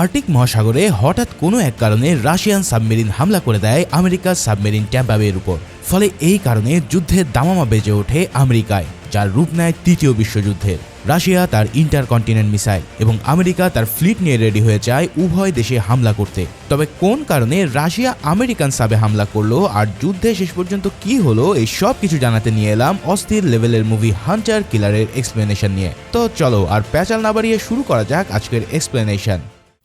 Arctic মহাসাগরে হঠাৎ কোনো এক কারণে রাশিয়ান সাবমেরিন হামলা করে দেয় আমেরিকার সাবমেরিন ট্যাম্পাবের উপর। ফলে এই কারণে যুদ্ধের দামামা বেজে ওঠে আমেরিকায়, যার রূপ নেয় তৃতীয় বিশ্বযুদ্ধের। রাশিয়া তার ইন্টারকন্টিনেন্ট মিসাইল এবং আমেরিকা তার ফ্লিট নিয়ে রেডি হয়ে যায় উভয় দেশে হামলা করতে। তবে কোন কারণে রাশিয়া আমেরিকান সাবে হামলা করল আর যুদ্ধে শেষ পর্যন্ত কি হলো, এই সব কিছু জানাতে নিয়ে এলাম অস্থির লেভেলের মুভি হান্টার কিলারের এক্সপ্লেনেশন নিয়ে। তো চলো আর প্যাচাল না বাড়িয়ে শুরু করা যাক আজকের এক্সপ্লেনেশন।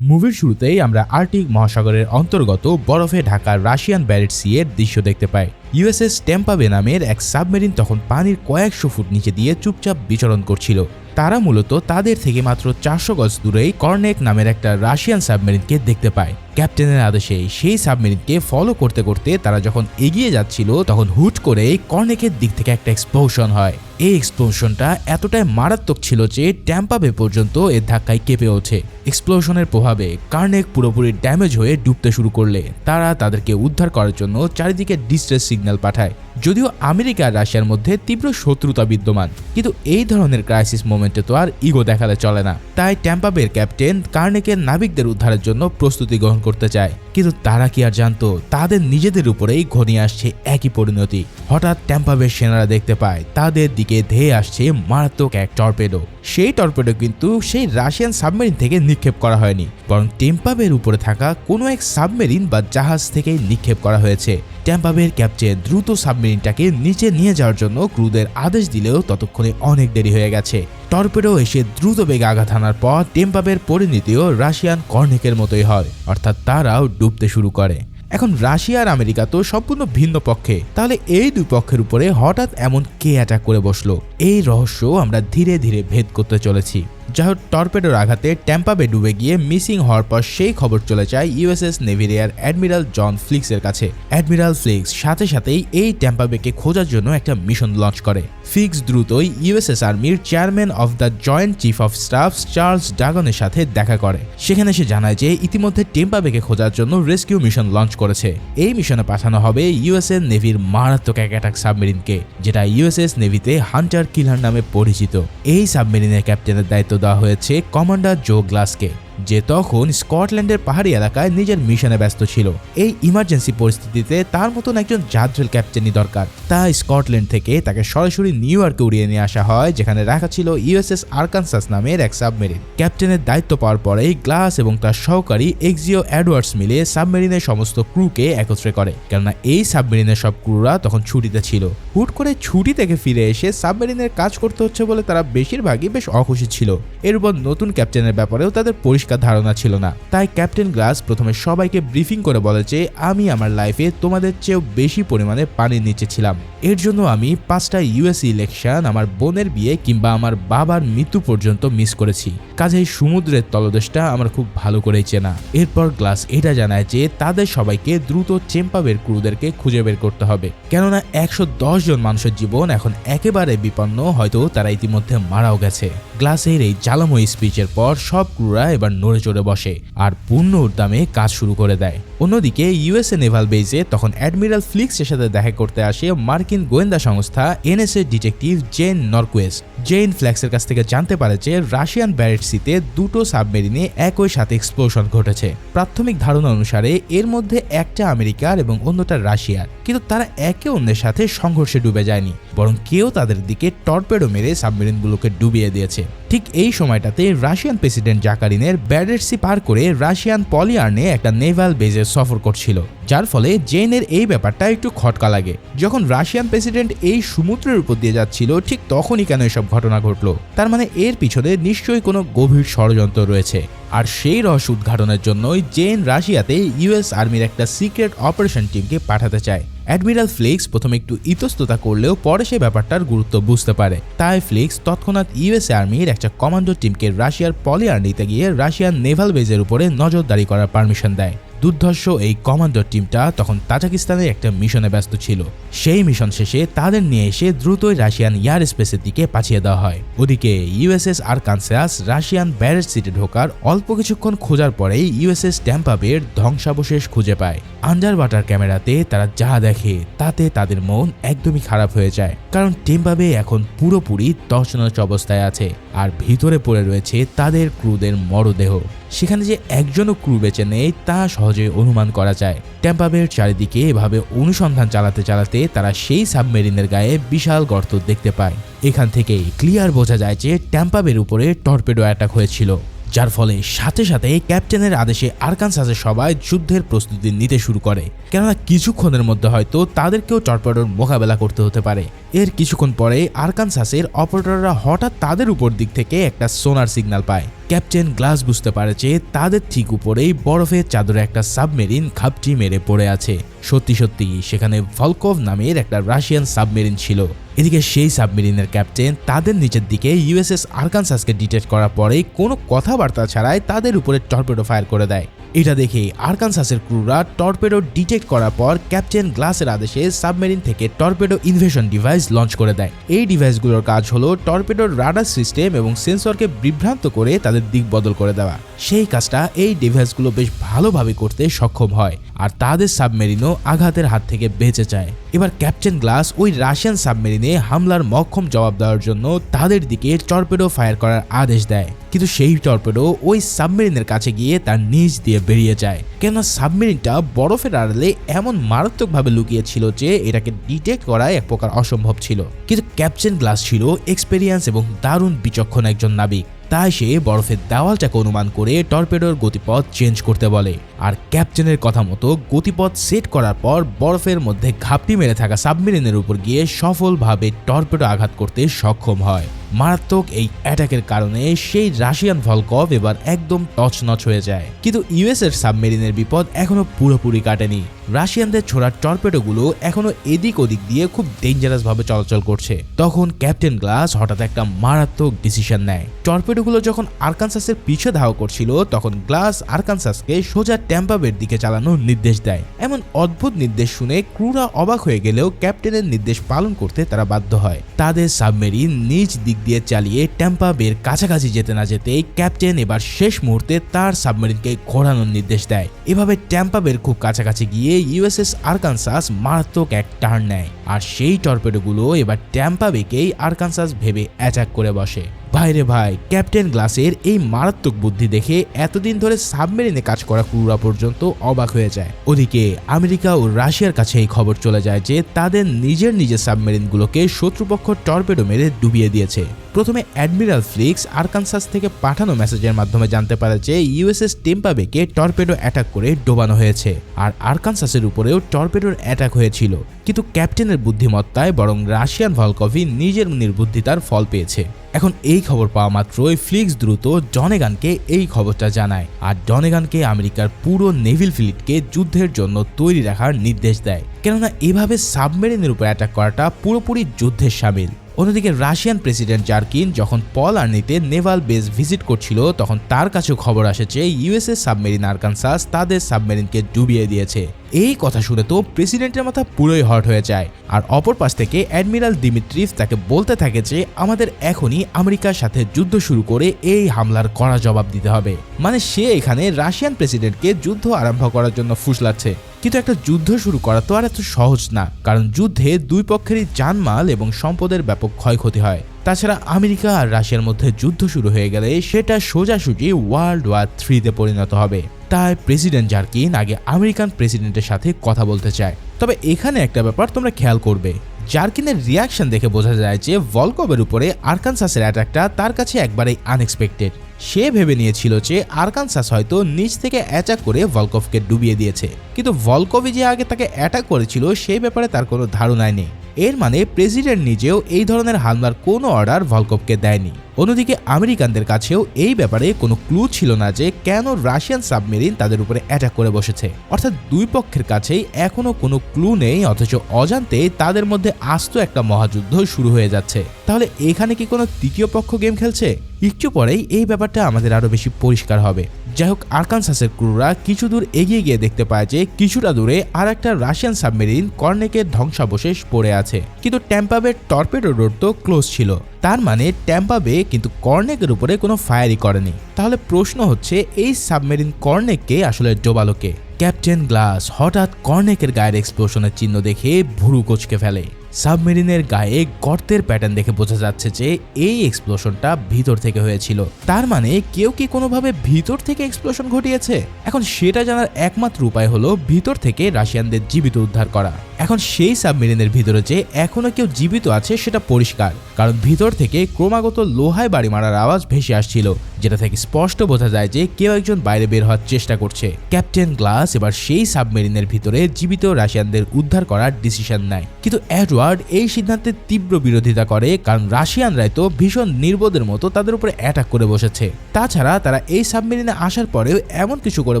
মুভির শুরুতেই আমরা আর্টিক মহাসাগরের অন্তর্গত বরফে ঢাকা রাশিয়ান ব্যারেট সি এর দৃশ্য দেখতে পাই। ইউএসএস টেম্পাবে নামের এক সাবমেরিন তখন পানির কয়েকশো ফুট নিচে দিয়ে চুপচাপ বিচরণ করছিল। তারা মূলত তাদের থেকে মাত্র চারশো গজ দূরেই কর্নেক নামের একটা রাশিয়ান সাবমেরিনকে দেখতে পায়। ক্যাপ্টেনের আদেশে সেই সাবমেরিনকে ফলো করতে করতে তারা যখন এগিয়ে যাচ্ছিল, তখন হুট করে কর্নেকের দিক থেকে একটা এক্সপ্লোশন হয়। এই এক্সপ্লোশনটা এতটাই মারাত্মক ছিল যে ট্যাম্পাবে পর্যন্ত এর ধাক্কায় কেঁপে ওঠে। এক্সপ্লোশনের প্রভাবে কার্নেক পুরোপুরি ড্যামেজ হয়ে ডুবতে শুরু করলে। তারা তাদেরকে উদ্ধার করার জন্য চারিদিকে ডিস্ট্রেস সিগন্যাল পাঠায়। যদিও আমেরিকা আর রাশিয়ার মধ্যে তীব্র শত্রুতা বিদ্যমান, কিন্তু এই ধরনের ক্রাইসিস মোমেন্টে তো আর ইগো দেখালে চলে না। তাই ট্যাম্পাবের ক্যাপ্টেন কার্নেকের নাবিকদের উদ্ধারের জন্য প্রস্তুতি গ্রহণ করতে চায়। কিন্তু তারা কি আর জানতো? তাদের নিজেদের উপরেই ঘনিয়ে আসছে একই পরিণতি। হঠাৎ ট্যাম্পাবের সেনারা দেখতে পায়, তাদের দিকে ধেয়ে আসছে মারাত্মক এক টর্পেডো সেই টর্পেডো কিন্তু সেই রাশিয়ান সাবমেরিন থেকে নিক্ষেপ করা হয়নি। বরং টেম্পাবের উপরে থাকা কোনো এক সাবমেরিন বা জাহাজ থেকে নিক্ষেপ করা হয়েছে। ট্যাম্পাবের ক্যাপ্টেন দ্রুত সাবমেরিনটাকে নিচে নিয়ে যাওয়ার জন্য ক্রুদের আদেশ দিলেও ততক্ষণে অনেক দেরি হয়ে গেছে। টর্পেডো এসে দ্রুত বেগে আঘাত হানার পর টেম্পাবের পরিণতিও রাশিয়ান কর্নেকের মতোই হয়। অর্থাৎ তারাও ডুবতে শুরু করে। এখন রাশিয়া আর আমেরিকা তো সম্পূর্ণ ভিন্ন পক্ষে। তাহলে এই দুই পক্ষের উপরে হঠাৎ এমন কে অ্যাটাক করে বসল? এই রহস্য আমরা ধীরে ধীরে ভেদ করতে চলেছি। যা হোক টর্পেডোর আঘাতে ট্যাম্পাবে ডুবে গিয়ে মিসিং হওয়ার পর সেই খবর চলে যায় ইউএসএস নেভিরিয়ার অ্যাডমিরাল জন ফ্লিক্সের কাছে। অ্যাডমিরাল ফ্লিক্স সাথে সাথেই এই ট্যাম্পাবেকে খোঁজার জন্য একটা মিশন লঞ্চ করে। ফিক্স দ্রুতই ইউএসএস আর্মির chairman of the joint chief of staff Charles ডাগনের সাথে দেখা করে। সেখানে সে জানায় যে ইতিমধ্যে টেম্পাবেকে খোঁজার জন্য রেস্কিউ মিশন লঞ্চ করেছে। এই মিশনে পাঠানো হবে ইউএসএ নেভির মারাত্মক এক অ্যাটাক সাবমেরিনকে যেটা ইউএসএস নেভিতে হান্টার কিলার নামে পরিচিত। এই সাবমেরিনের ক্যাপ্টেনের দায়িত্ব দেওয়া হয়েছে কমান্ডার জো গ্লাসকে। যে তখন স্কটল্যান্ডের পাহাড়ি এলাকায় নিজের মিশনে ব্যস্ত ছিল। এই ইমার্জেন্সি পরিস্থিতিতে তার মতন একজন জাদ্রেল ক্যাপ্টেনই দরকার। তাই স্কটল্যান্ড থেকে তাকে সরাসরি নিউ ইয়র্কে উড়িয়ে নিয়ে আসা হয়, যেখানে রাখা ছিল ইউএসএস আরকানসাস নামের এক সাবমেরিন। ক্যাপ্টেনের দায়িত্ব পাওয়ার পরেই গ্লাস এবং তার সহকারী এক্সিও অ্যাডওয়ার্ডস মিলে সাবমেরিনের সমস্ত ক্রুকে একত্রে করে। কেননা এই সাবমেরিনের সব ক্রুরা তখন ছুটিতে ছিল। হুট করে ছুটি থেকে ফিরে এসে সাবমেরিনের কাজ করতে হচ্ছে বলে তারা বেশিরভাগই বেশ অখুশি ছিল। এর উপর নতুন ক্যাপ্টেনের ব্যাপারেও তাদের পরিষ্কার ধারণা ছিল না। তাই ক্যাপ্টেন গ্লাস প্রথমে সবাইকে ব্রিফিং করে বলে যে, আমি আমার লাইফে তোমাদের চেয়েও বেশি পরিমাণে পানির নিচে ছিলাম। এর জন্য আমি পাঁচটা ইউএস ইলেকশন, আমার বোনের বিয়ে কিংবা আমার বাবার মৃত্যু পর্যন্ত মিস করেছি। কাজেই সমুদ্রের তলদেশটা আমার খুব ভালো করেই চেনা। এরপর গ্লাস এটা জানায় যে, তাদের সবাইকে দ্রুত চেম্পাবের ক্রুদেরকে খুঁজে বের করতে হবে। কেননা একশো দশ জন মানুষের জীবন এখন একেবারে বিপন্ন, হয়তো তারা ইতিমধ্যে মারাও গেছে। গ্লাসের এই জ্বালাময় স্পিচের পর সব ক্রুরা এবার নড়ে চড়ে বসে আর পূর্ণ উদ্যামে কাজ শুরু করে দেয়। অন্যদিকে ইউএসএ নেভাল বেজে তখন অ্যাডমিরাল ফ্লিক্সের সাথে দেখা করতে আসে মার্কিন গোয়েন্দা সংস্থা NSA detective Jayne Norquist Jayne ফ্ল্যাক্সের কাছ থেকে জানতে পারে যে রাশিয়ান ব্যারেটসিতে দুটো সাবমেরিনে একই সাথে এক্সপ্লোশন ঘটেছে। প্রাথমিক ধারণা অনুসারে এর মধ্যে একটা আমেরিকার এবং অন্যটা রাশিয়ার। কিন্তু তারা একে অন্যের সাথে সংঘর্ষে ডুবে যায়নি, বরং কেউ তাদের দিকে টর্পেডো মেরে সাবমেরিনগুলোকে ডুবিয়ে দিয়েছে। ঠিক এই সময়টাতে রাশিয়ান প্রেসিডেন্ট জাকারিনের ব্যাডেটসি পার করে রাশিয়ান পলিয়ার্নে একটা নেভাল বেজে সফর করছিল, যার ফলে জেনের এই ব্যাপারটা একটু খটকা লাগে। যখন রাশিয়ান প্রেসিডেন্ট এই সমুদ্রের উপর দিয়ে যাচ্ছিল, ঠিক তখনই কেন এসব ঘটনা ঘটলো? তার মানে এর পিছনে নিশ্চয়ই কোনো গভীর ষড়যন্ত্র রয়েছে। আর সেই রহস্য উদ্ঘাটনের জন্যই জেন রাশিয়াতে ইউএস আর্মির একটা সিক্রেট অপারেশন টিমকে পাঠাতে চায়। অ্যাডমিরাল ফ্লিক্স প্রথমে একটু ইতস্ততা করলেও পরে সেই ব্যাপারটার গুরুত্ব বুঝতে পারে। তাই ফ্লিক্স তৎক্ষণাৎ ইউএস আর্মির একটা কমান্ডো টিমকে রাশিয়ার পলিয়ার নিতে গিয়ে রাশিয়ান নেভাল বেজের উপরে নজরদারি করার পারমিশন দেয়। দুর্ধর্ষ এই কমান্ডো টিমটা তখন তাজাকিস্তানের একটা মিশনে ব্যস্ত ছিল। সেই মিশন শেষে তাদের নিয়ে এসে দ্রুতই রাশিয়ান এয়ার স্পেসের দিকে পাঠিয়ে দেওয়া হয়। ওদিকে USS Arkansas Russian barrage সিটে ঢোকার অল্প কিছুক্ষণ খোঁজার পরেই ইউএসএস ট্যাম্পাবের ধ্বংসাবশেষ খুঁজে পায়। আন্ডার ওয়াটার ক্যামেরাতে তারা যা দেখে তাতে তাদের মন একদমই খারাপ হয়ে যায়। কারণ টেম্পাবে এখন পুরোপুরি তছনছ অবস্থায় আছে আর ভিতরে পড়ে রয়েছে তাদের ক্রুদের মরদেহ। সেখানে যে একজনও ক্রু বেঁচে নেই তা সহজে অনুমান করা যায়। ট্যাম্পাবের চারিদিকে এভাবে অনুসন্ধান চালাতে চালাতে তারা সেই সাবমেরিনের গায়ে বিশাল গর্ত দেখতে পায়। এখান থেকেই ক্লিয়ার বোঝা যায় যে ট্যাম্পাবের উপরে টর্পেডো অ্যাটাক হয়েছিল। যার ফলে সাথে সাথে ক্যাপ্টেনের আদেশে আরকানসাসের সবাই যুদ্ধের প্রস্তুতি নিতে শুরু করে। কেননা কিছুক্ষণের মধ্যে হয়তো তাদেরকেও টর্পেডোর মোকাবেলা করতে হতে পারে। এর কিছুক্ষণ পরে আরকানসাসের অপারেটররা হঠাৎ তাদের উপর দিক থেকে একটা সোনার সিগন্যাল পায়। ক্যাপ্টেন গ্লাস বুঝতে পারে যে তাদের ঠিক উপরেই বরফের চাদরে একটা সাবমেরিন খাপটি মেরে পড়ে আছে। সত্যি সত্যি, সেখানে ভলকভ নামের একটা রাশিয়ান সাবমেরিন ছিল। এদিকে সেই সাবমেরিনের ক্যাপ্টেন তাদের নিচের দিকে ইউএসএস আরকানসাসকে ডিটেক্ট করার পরেই কোনো কথাবার্তা ছাড়াই তাদের উপরে টর্পেডো ফায়ার করে দেয়। এটা দেখে আরকানসাসের ক্রুরা টর্পেডো ডিটেক্ট করার পর ক্যাপ্টেন গ্লাসের আদেশে সাবমেরিন থেকে টর্পেডো ইনভেশন ডিভাইস লঞ্চ করে দেয়। এই ডিভাইসগুলোর কাজ হলো টর্পেডোর রাডার সিস্টেম এবং সেন্সরকে বিভ্রান্ত করে তাদের দিক বদল করে দেওয়া। সেই কাজটা এই ডিভাইসগুলো বেশ ভালোভাবে করতে সক্ষম হয়। আর তাদের সাবমেরিনও আঘাতের হাত থেকে বেঁচে যায়। এবার ক্যাপ্টেন গ্লাস ওই রাশিয়ান সাবমেরিনে হামলার মক্ষম জবাব দেওয়ার জন্য তাদের দিকে টর্পেডো ফায়ার করার আদেশ দেয়। কিন্তু সেই টর্পেডো ওই সাবমেরিনের কাছে গিয়ে তার নিচ দিয়ে বেরিয়ে যায়। কেননা সাবমেরিনটা বরফের আড়ালে এমন মারাত্মকভাবে লুকিয়েছিল যে এটাকে ডিটেক্ট করা এক প্রকার অসম্ভব ছিল। কিন্তু ক্যাপ্টেন গ্লাস ছিল এক্সপেরিয়েন্স এবং দারুণ বিচক্ষণ একজন নাবিক। তাই সে বরফের দেওয়ালটাকে অনুমান করে টর্পেডোর গতিপথ চেঞ্জ করতে বলে। আর ক্যাপ্টেনের কথা মতো গতিপথ সেট করার পর বরফের মধ্যে ঘাপটি মেরে থাকা সাবমেরিনের উপর গিয়ে সফলভাবে টর্পেডো আঘাত করতে সক্ষম হয়। মারাত্মক এই অ্যাটাকের কারণে সেই রাশিয়ান ভলকভ এবার একদম টচনচ হয়ে যায়। কিন্তু ইউএস এর সাবমেরিনের বিপদ এখনও পুরোপুরি কাটেনি। রাশিয়ানদের ছোড়া টর্পেডোগুলো এখনও এদিক ওদিক দিয়ে খুব ডেঞ্জারাস ভাবে চলাচল করছে। তখন ক্যাপ্টেন গ্লাস হঠাৎ একটা মারাত্মক ডিসিশন নেয়। টর্পেডোগুলো যখন আরকানসাসের পিছে ধাওয়া করছিল, তখন গ্লাস আরকানসাসকে সোজা ট্যাম্পাবের দিকে চালানোর নির্দেশ দেয়। এমন অদ্ভুত নির্দেশ শুনে ক্রুরা অবাক হয়ে গেলেও ক্যাপ্টেনের নির্দেশ পালন করতে তারা বাধ্য হয়। তাদের সাবমেরিন নিজ দিক দিয়ে চালিয়ে ট্যাম্পা বের কাছাকাছি যেতে না যেতেই ক্যাপ্টেন এবার শেষ মুহূর্তে তার সাবমেরিনকে ঘোরানোর নির্দেশ দেয়। এভাবে ট্যাম্পা বের খুব কাছাকাছি গিয়ে ইউএসএস আরকানসাস মারাত্মক এক টার্ন নেয়। আর সেই টর্পেডোগুলো এবার ট্যাম্পা বেকেই আরকানসাস ভেবে অ্যাটাক করে বসে। ভাইরে ভাই, ক্যাপ্টেন গ্লাসের এই মারাত্মক বুদ্ধি দেখে এতদিন ধরে সাবমেরিনে কাজ করা ক্রুরা পর্যন্ত অবাক হয়ে যায়। ওদিকে আমেরিকা ও রাশিয়ার কাছে এই খবর চলে যায় যে তাদের নিজের নিজের সাবমেরিনগুলোকে শত্রুপক্ষ টর্পেডো মেরে ডুবিয়ে দিয়েছে। প্রথমে অ্যাডমিরাল ফ্লিক্স আরকানসাস থেকে পাঠানো মেসেজের মাধ্যমে জানতে পারে যে ইউএসএস টেম্পাবেকে টর্পেডো অ্যাটাক করে ডোবানো হয়েছে আর আরকানসাসের উপরেও টর্পেডোর অ্যাটাক হয়েছিল। কিন্তু ক্যাপ্টেনের বুদ্ধিমত্তায় বরং রাশিয়ান ভলকভি নিজের নির্বুদ্ধিতার ফল পেয়েছে। এখন এই খবর পাওয়া মাত্রই ফ্লিক্স দ্রুত জনেগানকে এই খবরটা জানায় আর ডনেগানকে আমেরিকার পুরো নেভিল ফ্লিটকে যুদ্ধের জন্য তৈরি রাখার নির্দেশ দেয়। কেননা এভাবে সাবমেরিনের উপর অ্যাটাক করাটা পুরোপুরি যুদ্ধের সামিল। অন্যদিকে রাশিয়ান প্রেসিডেন্ট জার্কিন যখন পল আর্নিতে নেভাল বেস ভিজিট করছিল, তখন তার কাছেও খবর আসে যে ইউএসএ সাবমেরিন আরকানসাস তাদের সাবমেরিনকে ডুবিয়ে দিয়েছে। এই কথা শুনে তো প্রেসিডেন্টের মাথা পুরোই হট হয়ে যায়। আর অপর পাশ থেকে অ্যাডমিরাল দিমিত্রিস তাকে বলতে থাকে যে, আমাদের এখনই আমেরিকার সাথে যুদ্ধ শুরু করে এই হামলার কড়া জবাব দিতে হবে। মানে সে এখানে রাশিয়ান প্রেসিডেন্টকে যুদ্ধ আরম্ভ করার জন্য ফুসলাচ্ছে। কিন্তু একটা যুদ্ধ শুরু করা তো আর এত সহজ না, কারণ যুদ্ধে দুই পক্ষেরই জানমাল এবং সম্পদের ব্যাপক ক্ষয়ক্ষতি হয়। তাছাড়া আমেরিকা আর রাশিয়ার মধ্যে যুদ্ধ শুরু হয়ে গেলে সেটা সোজাসুজি ওয়ার্ল্ড ওয়ার থ্রিতে পরিণত হবে। তাই প্রেসিডেন্ট জার্কিন আগে আমেরিকান প্রেসিডেন্টের সাথে কথা বলতে চায়। তবে এখানে একটা ব্যাপার তোমরা খেয়াল করবে। জার্কিনের রিয়াকশন দেখে বোঝা যায় যে ভলকবের উপরে আরকানসাসের অ্যাটাকটা তার কাছে একবারেই আনএক্সপেক্টেড সে ভেবে নিয়েছিল যে আরকানসাস হয়তো নিচ থেকে অ্যাটাক করে ভলকভকে ডুবিয়ে দিয়েছে। কিন্তু ভলকভি যে আগে তাকে অ্যাটাক করেছিল, সেই ব্যাপারে তার কোনো ধারণাই নেই। এর মানে প্রেসিডেন্ট নিজেও এই ধরনের হামলার কোনো অর্ডার ভলকভকে দেয়নি। অন্যদিকে আমেরিকানদের কাছেও এই ব্যাপারে কোনো ক্লু ছিল না যে কেন রাশিয়ান সাবমেরিন তাদের উপরে অ্যাটাক করে বসেছে। অর্থাৎ দুই পক্ষের কাছেই এখনও কোনো ক্লু নেই, অথচ অজান্তে তাদের মধ্যে আস্ত একটা মহাযুদ্ধ শুরু হয়ে যাচ্ছে। তাহলে এখানে কি কোনো তৃতীয় পক্ষ গেম খেলছে? একটু পরেই এই ব্যাপারটা আমাদের আরও বেশি পরিষ্কার হবে। যাই হোক আরকানসাসের ক্রুরা কিছু দূর এগিয়ে গিয়ে দেখতে পায় যে কিছুটা দূরে আর একটা রাশিয়ান সাবমেরিন কর্নেকের ধ্বংসাবশেষ পড়ে আছে। কিন্তু ট্যাম্পাবের টর্পেডো রোড তো ক্লোজ ছিল। তার মানে ট্যাম্পা বে কিন্তু কর্নেকের উপরে কোনো ফায়ারই করেনি। তাহলে প্রশ্ন হচ্ছে, এই সাবমেরিন কর্নেককে আসলে ডোবালোকে? ক্যাপ্টেন গ্লাস হঠাৎ কর্নেকের গায়ের এক্সপ্লোশনের চিহ্ন দেখে ভুরু কোচকে ফেলে। সাবমেরিনের গায়ে গর্তের প্যাটার্ন দেখে বোঝা যাচ্ছে যে এই এক্সপ্লোশনটা ভিতর থেকে হয়েছিল। তার মানে কেউ কি কোনোভাবে ভিতর থেকে এক্সপ্লোশন ঘটিয়েছে? এখন সেটা জানার একমাত্র উপায় হলো ভিতর থেকে রাশিয়ানদের জীবিত উদ্ধার করা। এখন সেই সাবমেরিনের ভিতরে যে এখনও কেউ জীবিত আছে সেটা পরিষ্কার, কারণ ভিতর থেকে ক্রমাগত লোহায় বাড়ি মারার আওয়াজ ভেসে আসছিল, যেটা থেকে স্পষ্ট বোঝা যায় যে কেউ একজন বাইরে বের হওয়ার চেষ্টা করছে। ক্যাপ্টেন গ্লাস এবার সেই সাবমেরিনের ভিতরে জীবিত রাশিয়ানদের উদ্ধার করার ডিসিশন নেয়। কিন্তু এডওয়ার্ড এই সিদ্ধান্তের তীব্র বিরোধিতা করে, কারণ রাশিয়ানরাই তো ভীষণ নির্বোধের মতো তাদের উপরে অ্যাটাক করে বসেছে। তাছাড়া তারা এই সাবমেরিনে আসার পরেও এমন কিছু করে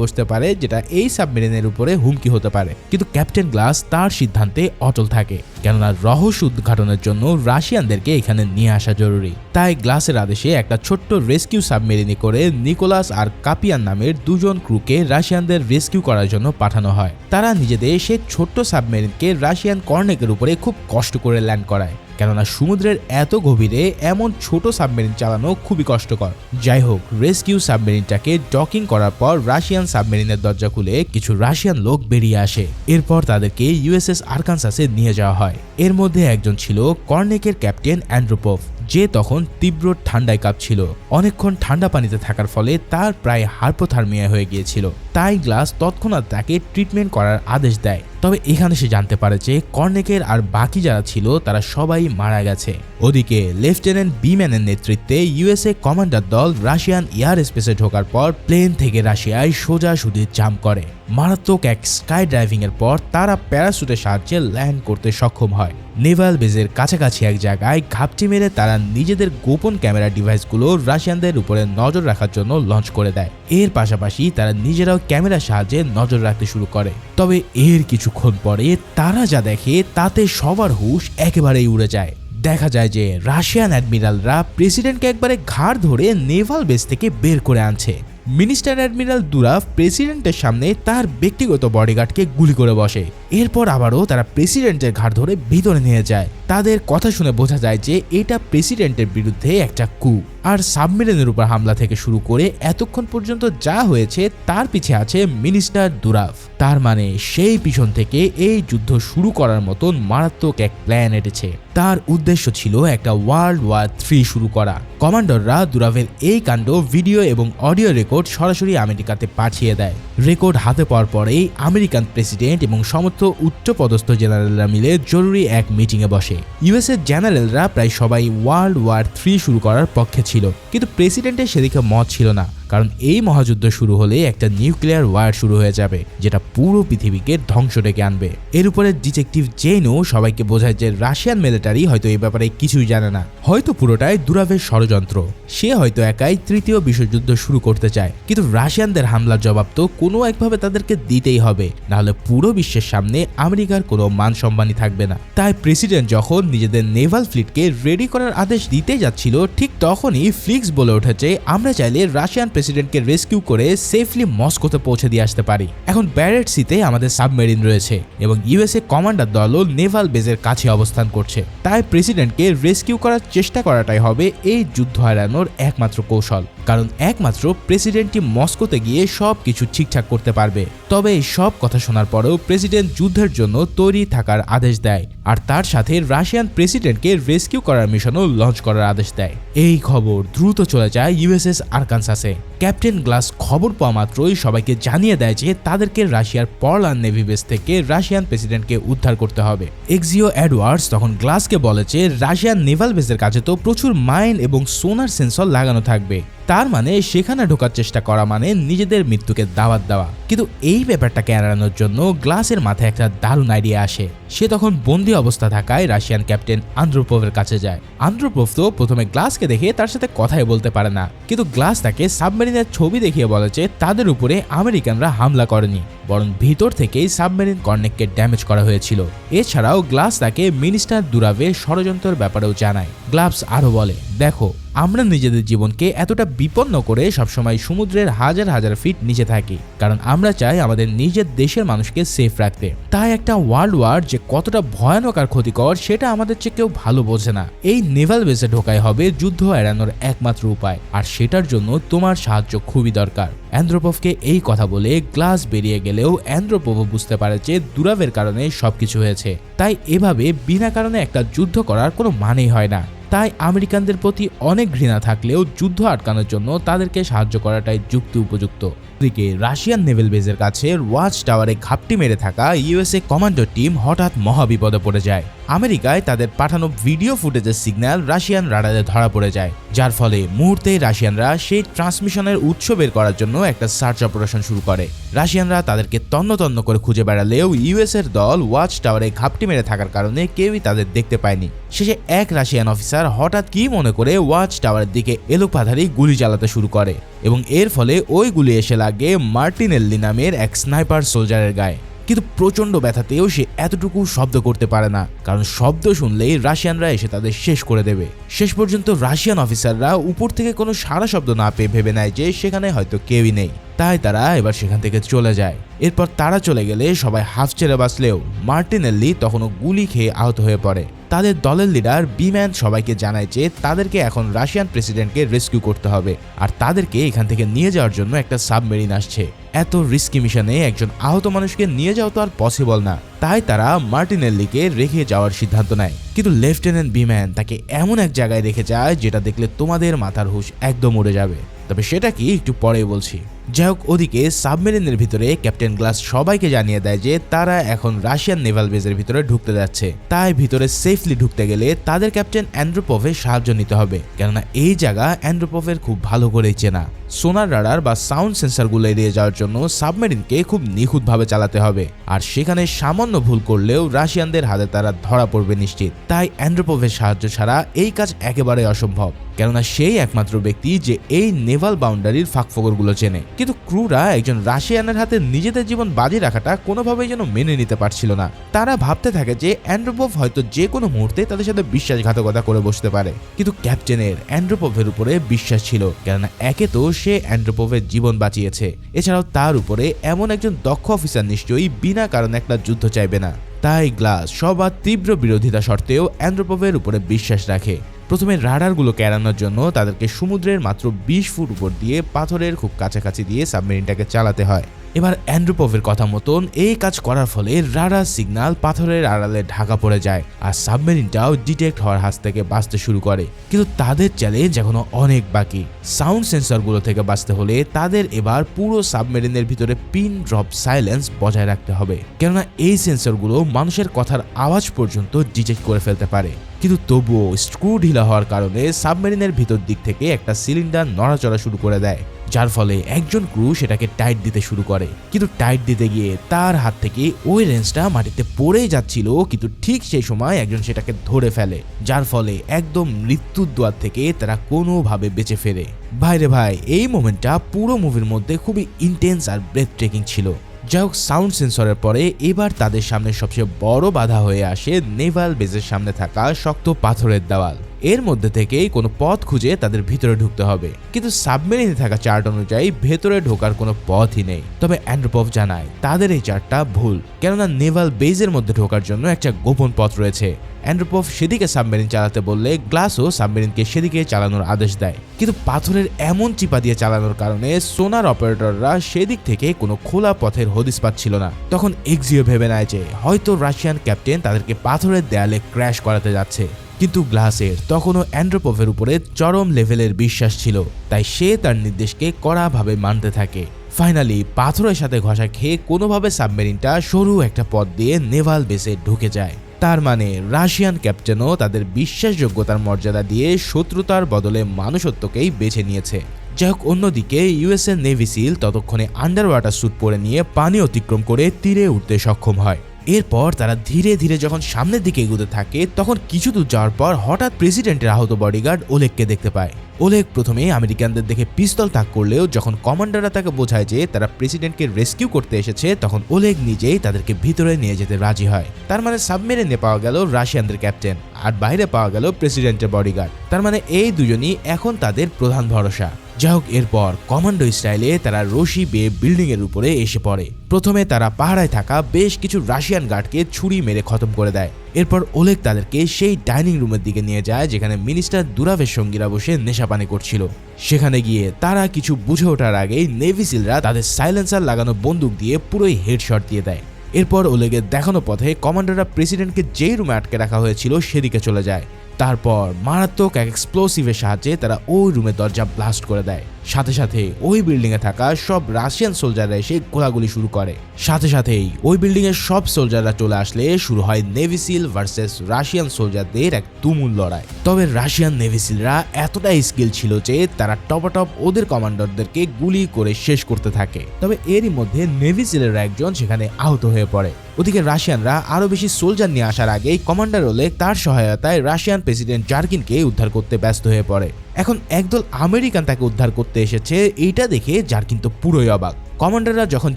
বসতে পারে, যেটা এই সাবমেরিনের উপরে হুমকি হতে পারে। কিন্তু ক্যাপ্টেন গ্লাস তার সিদ্ধান্তে অটল থাকে, কেননা রহস্য উদ্ঘাটনের জন্য রাশিয়ানদেরকে এখানে নিয়ে আসা জরুরি। তাই গ্লাসের আদেশে একটা ছোট্ট রেস্কিউ সাবমেরিনে করে নিকোলাস আর কাপিয়ান নামের দুজন ক্রুকে রাশিয়ানদের রেস্কিউ করার জন্য পাঠানো হয়। তারা নিজেদের সেই ছোট্ট সাবমেরিনকে রাশিয়ান কর্নেকের উপরে খুব কষ্ট করে ল্যান্ড করায়। কেননা সমুদ্রের এত গভীরে এমন ছোট সাবমেরিন চালানো খুবই কষ্টকর। যাই হোক রেস্কিউ সাবমেরিনটাকে ডকিং করার পর রাশিয়ান সাবমেরিনের দরজা খুলে কিছু রাশিয়ান লোক বেরিয়ে আসে। এরপর তাদেরকে ইউএসএস আরকানসাসে নিয়ে যাওয়া হয়। এর মধ্যে একজন ছিল কর্নেকের ক্যাপ্টেন অ্যান্ড্রোপভ যে তখন তীব্র ঠান্ডায় কাঁপছিল। অনেকক্ষণ ঠান্ডা পানিতে থাকার ফলে তার প্রায় হার্পোথার্মিয়া হয়ে গিয়েছিল। তাই গ্লাস তৎক্ষণাৎ তাকে ট্রিটমেন্ট করার আদেশ দেয়। তবে এখানে সে জানতে পারে যে কর্নেকের আর বাকি যারা ছিল, তারা সবাই মারা গেছে। ওদিকে লেফটেন্যান্ট বিম্যানের নেতৃত্বে ইউএসএ কমান্ডার দল রাশিয়ান এয়ার স্পেসে ঢোকার পর প্লেন থেকে রাশিয়ায় সোজা সোজাসুজি জাম্প করে। মারাত্মক এক স্কাই ড্রাইভিং এর পর তারা প্যারাসুটের সাহায্যে ল্যান্ড করতে সক্ষম হয়। নেভাল বেজের কাছাকাছি এক জায়গায় ঘাপটি মেরে তারা নিজেদের গোপন ক্যামেরা ডিভাইসগুলো রাশিয়ানদের উপরে নজর রাখার জন্য লঞ্চ করে দেয়। এর পাশাপাশি তারা নিজেরাও ক্যামেরার সাহায্যে নজর রাখতে শুরু করে। তবে এর কিছুক্ষণ পরে তারা যা দেখে তাতে সবার হুশ একেবারেই উড়ে যায়। দেখা যায় যে রাশিয়ান অ্যাডমিরালরা প্রেসিডেন্টকে একবারে ঘাড় ধরে নেভাল বেস থেকে বের করে আনছে। মিনিস্টার অ্যাডমিরাল দুরাফ প্রেসিডেন্টের সামনে তার ব্যক্তিগত বডিগার্ডকে গুলি করে বসে। এরপর আবারও তারা প্রেসিডেন্টের ঘাড় ধরে ভিতরে নিয়ে যায়। তাদের কথা শুনে বোঝা যায় যে এটা প্রেসিডেন্টের বিরুদ্ধে একটা কু আর সাবমেরিনের উপর হামলা থেকে শুরু করে এতক্ষণ পর্যন্ত যা হয়েছে তার পিছে আছে মিনিস্টার দুরাফ। তার মানে সেই পিছন থেকে এই যুদ্ধ শুরু করার মতন মারাত্মক এক প্ল্যান এটেছে। তার উদ্দেশ্য ছিল একটা ওয়ার্ল্ড ওয়ার থ্রি শুরু করা। কমান্ডাররা দুরাফের এই কাণ্ড ভিডিও এবং অডিও রেকর্ড সরাসরি আমেরিকাতে পাঠিয়ে দেয়। রেকর্ড হাতে পাওয়ার পরেই আমেরিকান প্রেসিডেন্ট এবং সমস্ত উচ্চপদস্থ জেনারেলরা মিলে জরুরি এক মিটিংয়ে বসে। ইউএসএ জেনারেলরা প্রায় সবাই ওয়ার্ল্ড ওয়ার থ্রি শুরু করার পক্ষে ছিল, কিন্তু প্রেসিডেন্টের সেদিকে মত ছিল না। কারণ এই মহাযুদ্ধ শুরু হলে একটা নিউক্লিয়ার ওয়ার শুরু হয়ে যাবে, যেটা পুরো পৃথিবীকে ধ্বংস ডেকে আনবে। এর উপরে ডিটেকটিভ জেনও সবাইকে বোঝায় যে রাশিয়ান মিলিটারি হয়তো এই ব্যাপারে কিছুই জানে না। হয়তো পুরোটাই দুরাভের ষড়যন্ত্র। সে হয়তো একাই তৃতীয় বিশ্বযুদ্ধ শুরু করতে চায়, কিন্তু রাশিয়ানদের হামলার জবাব তো কোনো একভাবে তাদেরকে দিতেই হবে। নাহলে পুরো বিশ্বের সামনে আমেরিকার কোনো মান সম্মানই থাকবে না। তাই প্রেসিডেন্ট যখন নিজেদের নেভাল ফ্লিটকে রেডি করার আদেশ দিতে যাচ্ছিল, ঠিক তখনই ফ্লিক্স বলে উঠেছে, আমরা চাইলে রাশিয়ান প্রেসিডেন্টকে রেস্কিউ করে সেফলি মস্কোতে পৌঁছে দিয়ে আসতে পারি। এখন ব্যারেট সিতে আমাদের সাবমেরিন রয়েছে এবং ইউএসএ কমান্ডার দলও নেভাল বেজের কাছে অবস্থান করছে। তাই প্রেসিডেন্টকে রেস্কিউ করার চেষ্টা করাটাই হবে এই যুদ্ধ হারানোর একমাত্র কৌশল। কারণ একমাত্র প্রেসিডেন্টই মস্কোতে গিয়ে সব কিছু ঠিকঠাক করতে পারবে। তবে এই সব কথা শোনার পরেও প্রেসিডেন্ট যুদ্ধের জন্য তৈরি থাকার আদেশ দেয়, আর তার সাথে রাশিয়ান প্রেসিডেন্টকে রেস্কিউ করার মিশনও লঞ্চ করার আদেশ দেয়। এই খবর দ্রুত চলে যায় ইউএসএস আরকানসাসে। ক্যাপ্টেন গ্লাস খবর পাওয়া মাত্রই সবাইকে জানিয়ে দেয় যে তাদেরকে রাশিয়ার পরলান নেভি বেস থেকে রাশিয়ান প্রেসিডেন্টকে উদ্ধার করতে হবে। এক্সিও অ্যাডওয়ার্ডস তখন গ্লাসকে বলে যে, রাশিয়ান নেভাল বেসের কাছে তো প্রচুর মাইন এবং সোনার সেন্সর লাগানো থাকবে। তার মানে সেখানে ঢোকার চেষ্টা করা মানে নিজেদের মৃত্যুকে দাওয়াত দেওয়া। কিন্তু এই ব্যাপারটাকে এড়ানোর জন্য গ্লাসের মাথায় একটা দারুণ আইডিয়া আসে। সে তখন বন্দি অবস্থা থাকায় রাশিয়ান ক্যাপ্টেন আন্দ্রোপোভের কাছে যায়। আন্দ্রোপোভ তো প্রথমে গ্লাসকে দেখে তার সাথে কথাই বলতে পারে না। কিন্তু গ্লাস তাকে সাবমেরিনের ছবি দেখিয়ে বলেছে তাদের উপরে আমেরিকানরা হামলা করেনি, বরং ভিতর থেকেই সাবমেরিন কর্নেককে ড্যামেজ করা হয়েছিল। এছাড়াও গ্লাস তাকে মিনিস্টার দুরাভে ষড়যন্ত্রের ব্যাপারেও জানায়। গ্লাভস আরও বলে, দেখো আমরা নিজেদের জীবনকে এতটা বিপন্ন করে সবসময় সমুদ্রের হাজার হাজার ফিট নিচে থাকি, কারণ আমরা চাই আমাদের নিজের দেশের মানুষকে সেফ রাখতে। তাই একটা ওয়ার্ল্ড ওয়ার যে কতটা ভয়ানক আর ক্ষতিকর সেটা আমাদের চেয়ে কেউ ভালো বোঝে না। এই নেভাল বেসে ঢোকাই হবে যুদ্ধ এড়ানোর একমাত্র উপায়, আর সেটার জন্য তোমার সাহায্য খুবই দরকার। অ্যান্ড্রোপভকে এই কথা বলে গ্লাস বেরিয়ে গেলেও অ্যান্ড্রোপভ বুঝতে পারে যে দুরাবের কারণে সবকিছু হয়েছে। তাই এভাবে বিনা কারণে একটা যুদ্ধ করার কোনো মানেই হয় না। তাই আমেরিকানদের প্রতি অনেক ঘৃণা থাকলেও যুদ্ধ আটকানোর জন্য তাদেরকে সাহায্য করাটাই যুক্তি উপযুক্ত। দিকে রাশিয়ান নেভেল বেজের কাছে ওয়াচ টাওয়ারে ঘাপটি মেরে থাকা ইউএসএ কমান্ডো টিম হঠাৎ মহাবিপদে পড়ে যায়। আমেরিকায় তাদের পাঠানো ভিডিও ফুটেজের সিগন্যাল রাশিয়ান রাডারে ধরা পড়ে যায়। যার ফলে মুহূর্তেই রাশিয়ানরা সেই ট্রান্সমিশনের উৎস বের করার জন্য একটা সার্চ অপারেশন শুরু করে। রাশিয়ানরা তাদেরকে তন্ন তন্ন করে খুঁজে বেড়ালেও ইউএস এর দল ওয়াচ টাওয়ারে ঘাপটি মেরে থাকার কারণে কেউই তাদের দেখতে পায়নি। শেষে এক রাশিয়ান অফিসার হঠাৎ কি মনে করে ওয়াচ টাওয়ারের দিকে এলোপাধারি গুলি চালাতে শুরু করে। এবং এর ফলে ওই গুলি এসে লাগে মার্টিনেল্লি নামের এক স্নাইপার সোলজারের গায়ে। কিন্তু প্রচণ্ড ব্যথাতেও সে এতটুকু শব্দ করতে পারে না, কারণ শব্দ শুনলেই রাশিয়ানরা এসে তাদের শেষ করে দেবে। শেষ পর্যন্ত রাশিয়ান অফিসাররা উপর থেকে কোনো সারা শব্দ না পেয়ে ভেবে নেয় যে সেখানে হয়তো কেউই নেই। তাই তারা এবার সেখান থেকে চলে যায়। এরপর তারা চলে গেলে সবাই হাফ ছেড়ে বাঁচলেও মার্টিনেল্লি তখনও গুলি খেয়ে আহত হয়ে পড়ে। তাদের দলের লিডার বিম্যান সবাইকে জানায় যে তাদেরকে এখন রাশিয়ান প্রেসিডেন্টকে রেস্কিউ করতে হবে আর তাদেরকে এখান থেকে নিয়ে যাওয়ার জন্য একটা সাবমেরিন আসছে। এত রিস্কি মিশনে একজন আহত মানুষকে নিয়ে যাওয়া তো আর পসিবল না। তাই তারা মার্টিনেল্লিকে রেখে যাওয়ার সিদ্ধান্ত নেয়। কিন্তু লেফটেন্যান্ট বিম্যান তাকে এমন এক জায়গায় রেখে যায় যেটা দেখলে তোমাদের মাথার হুশ একদম উড়ে যাবে। তবে সেটা কি একটু পরে বলছি। যাই হোক, ওদিকে সাবমেরিনের ভিতরে ক্যাপ্টেন গ্লাস সবাইকে জানিয়ে দেয় যে তারা এখন রাশিয়ান নেভাল বেজের ভিতরে ঢুকতে যাচ্ছে। তাই ভিতরে সেফলি ঢুকতে গেলে তাদের ক্যাপ্টেন অ্যান্ড্রোপভের সাহায্য নিতে হবে। কেননা এই জায়গা অ্যান্ড্রোপভের খুব ভালো করেই চেনা। সোনার রাডার বা সাউন্ড সেন্সারগুলো এড়িয়ে যাওয়ার জন্য সাবমেরিনকে খুব নিখুঁতভাবে চালাতে হবে। আর সেখানে সামান্য ভুল করলেও রাশিয়ানদের হাতে তারা ধরা পড়বে নিশ্চিত। তাই অ্যান্ড্রোপোভের সাহায্য ছাড়া এই কাজ একেবারে অসম্ভব। কেননা সেই একমাত্র ব্যক্তি যে এই নেভাল বাউন্ডারির ফাঁকফোকরগুলো চেনে। কিন্তু ক্রুরা একজন রাশিয়ানের হাতে নিজেদের জীবন বাজি রাখাটা কোনোভাবেই যেন মেনে নিতে পারছিল না। তারা ভাবতে থাকে যে অ্যান্ড্রোপভ হয়তো যে কোনো মুহূর্তে তাদের সাথে বিশ্বাসঘাতকতা করে বসতে পারে। কিন্তু ক্যাপ্টেনের অ্যান্ড্রোপভের উপরে বিশ্বাস ছিল, কেননা একে তো সে অ্যান্ড্রোপভের জীবন বাঁচিয়েছে। এছাড়াও তার উপরে এমন একজন দক্ষ অফিসার নিশ্চয়ই বিনা কারণে একটা যুদ্ধ চাইবে না। তাই গ্লাস সবার তীব্র বিরোধিতা সত্ত্বেও অ্যান্ড্রোপভের উপরে বিশ্বাস রাখে। প্রথমে রাডারগুলোকে এড়ানোর জন্য তাদেরকে সমুদ্রের মাত্র বিশ ফুট উপর দিয়ে পাথরের খুব কাছাকাছি দিয়ে সাবমেরিনটাকে চালাতে হয়। এবার অ্যান্ড্রোপভের কথা মতন, এই কাজ করার ফলে রাডার সিগন্যাল পাথরের আড়ালে ঢাকা পড়ে যায় আর সাবমেরিনটাও ডিটেক্ট হওয়ার হাত থেকে বাঁচতে শুরু করে। কিন্তু তাদের চ্যালেঞ্জ এখনও অনেক বাকি। সাউন্ড সেন্সরগুলো থেকে বাঁচতে হলে তাদের এবার পুরো সাবমেরিনের ভিতরে পিন ড্রপ সাইলেন্স বজায় রাখতে হবে। কেননা এই সেন্সরগুলো মানুষের কথার আওয়াজ পর্যন্ত ডিটেক্ট করে ফেলতে পারে। কিন্তু তবুও স্ক্রু ঢিলা হওয়ার কারণে সাবমেরিনের ভিতর দিক থেকে একটা সিলিন্ডার নড়াচড়া শুরু করে দেয়। যার ফলে একজন ক্রু সেটাকে টাইট দিতে শুরু করে। কিন্তু টাইট দিতে গিয়ে তার হাত থেকে ওই রেঞ্জটা মাটিতে পড়েই যাচ্ছিল, কিন্তু ঠিক সেই সময় একজন সেটাকে ধরে ফেলে, যার ফলে একদম মৃত্যুর দোয়ার থেকে তারা কোনোভাবে বেঁচে ফেরে। ভাইরে ভাই, এই মোমেন্টটা পুরো মুভির মধ্যে খুবই ইন্টেন্স আর ব্রেথ ট্রেকিং ছিল। যাই হোক সাউন্ড সেন্সরের পরে এবার তাদের সামনে সবচেয়ে বড় বাধা হয়ে আসে নেভাল বেজের সামনে থাকা শক্ত পাথরের দেওয়াল। এর মধ্যে থেকেই কোনো পথ খুঁজে তাদের ভিতরে ঢুকতে হবে। কিন্তু সাবমেরিনে থাকা চার্ট অনুযায়ী ভেতরে ঢোকার কোনো পথই নেই। তবে অ্যান্ড্রোপভ জানায়, তাদের এই চার্টটা ভুল। কেননা নেভাল বেজের মধ্যে ঢোকার জন্য একটা গোপন পথ রয়েছে। অ্যান্ড্রোপভ সেদিকে সাবমেরিন চালাতে বললে গ্লাসও সাবমেরিনকে সেদিকে চালানোর আদেশ দেয়। কিন্তু পাথরের এমন চিপা দিয়ে চালানোর কারণে সোনার অপারেটররা সেদিক থেকে কোনো খোলা পথের হদিস পাচ্ছিল না। তখন এক্সিও ভেবে নেয় যে হয়তো রাশিয়ান ক্যাপ্টেন তাদেরকে পাথরের দেয়ালে ক্র্যাশ করাতে যাচ্ছে। কিন্তু গ্লাসের তখনও অ্যান্ড্রোপভের উপরে চরম লেভেলের বিশ্বাস ছিল, তাই সে তার নির্দেশকে কড়াভাবে মানতে থাকে। ফাইনালি পাথরের সাথে ঘষা খেয়ে কোনোভাবে সাবমেরিনটা সরু একটা পথ দিয়ে নেভাল বেসে ঢুকে যায়। তার মানে রাশিয়ান ক্যাপ্টেনও তাদের বিশ্বাসযোগ্যতার মর্যাদা দিয়ে শত্রুতার বদলে মানুষত্বকেই বেছে নিয়েছে। যাই হোক, অন্যদিকে ইউএসএ নেভি সিল ততক্ষণে আন্ডার ওয়াটার স্যুট পরে নিয়ে পানি অতিক্রম করে তীরে উঠতে সক্ষম হয়। এরপর তারা ধীরে ধীরে যখন সামনের দিকে এগোতে থাকে, তখন কিছু দূর যাওয়ার পর হঠাৎ প্রেসিডেন্টের আহত বডিগার্ড ওলেককে দেখতে পায়। ওলেক প্রথমে আমেরিকানদের দেখে পিস্তল তাক করলেও যখন কমান্ডাররা তাকে বোঝায় যে তারা প্রেসিডেন্টকে রেস্কিউ করতে এসেছে, তখন ওলেক নিজেই তাদেরকে ভিতরে নিয়ে যেতে রাজি হয়। তার মানে সাবমেরিনে পাওয়া গেল রাশিয়ানদের ক্যাপ্টেন, আর বাইরে পাওয়া গেল প্রেসিডেন্টের বডিগার্ড তার মানে এই দুজনই এখন তাদের প্রধান ভরসা। যাই হোক এরপর কমান্ডো স্টাইলে তারা রশি বেয়ে বিল্ডিং এর উপরে এসে পড়ে। প্রথমে তারা পাহারায় থাকা বেশ কিছু রাশিয়ান গার্ডকে ছুরি মেরে খতম করে দেয়। এরপর ওলেক তাদেরকে সেই ডাইনিং রুমের দিকে নিয়ে যায়, যেখানে মিনিস্টার দুরাভের সঙ্গীরা বসে নেশাপানি করছিল। সেখানে গিয়ে তারা কিছু বুঝে ওঠার আগেই নেভি সিলরা তাদের সাইলেন্সার লাগানো বন্দুক দিয়ে পুরোই হেডশট দিয়ে দেয়। এরপর ওলেগের দেখানো পথে কমান্ডাররা প্রেসিডেন্টকে যেই রুমে আটকে রাখা হয়েছিল সেদিকে চলে যায়। তারপর মারাত্মক এক এক্সপ্লোসিভের সাহায্যে তারা ওই রুমের দরজা ব্লাস্ট করে দেয়। সাথে সাথে ওই বিল্ডিং এ থাকা সব রাশিয়ান সোলজাররা এসে গোলাগুলি শুরু করে। সাথে সাথেই ওই বিল্ডিং এর সব সোলজাররা চলে আসলে শুরু হয় নেভিসিল ভার্সেস রাশিয়ান সোলজারদের এক তুমুল লড়াই। তবে রাশিয়ান নেভিসিলরা এতটাই স্কিল ছিল যে তারা টপাটপ ওদের কমান্ডারদেরকে গুলি করে শেষ করতে থাকে। তবে এরই মধ্যে নেভিসিলের একজন সেখানে আহত হয়ে পড়ে। ওদিকে রাশিয়ানরা আরও বেশি সোলজার নিয়ে আসার আগেই কমান্ডার হলে তার সহায়তায় রাশিয়ান প্রেসিডেন্ট জার্কিনকে উদ্ধার করতে ব্যস্ত হয়ে পড়ে। এখন একদল আমেরিকান তাকে উদ্ধার করতে এসেছে, এইটা দেখে জার্কিন তো পুরোই অবাক। কমান্ডাররা যখন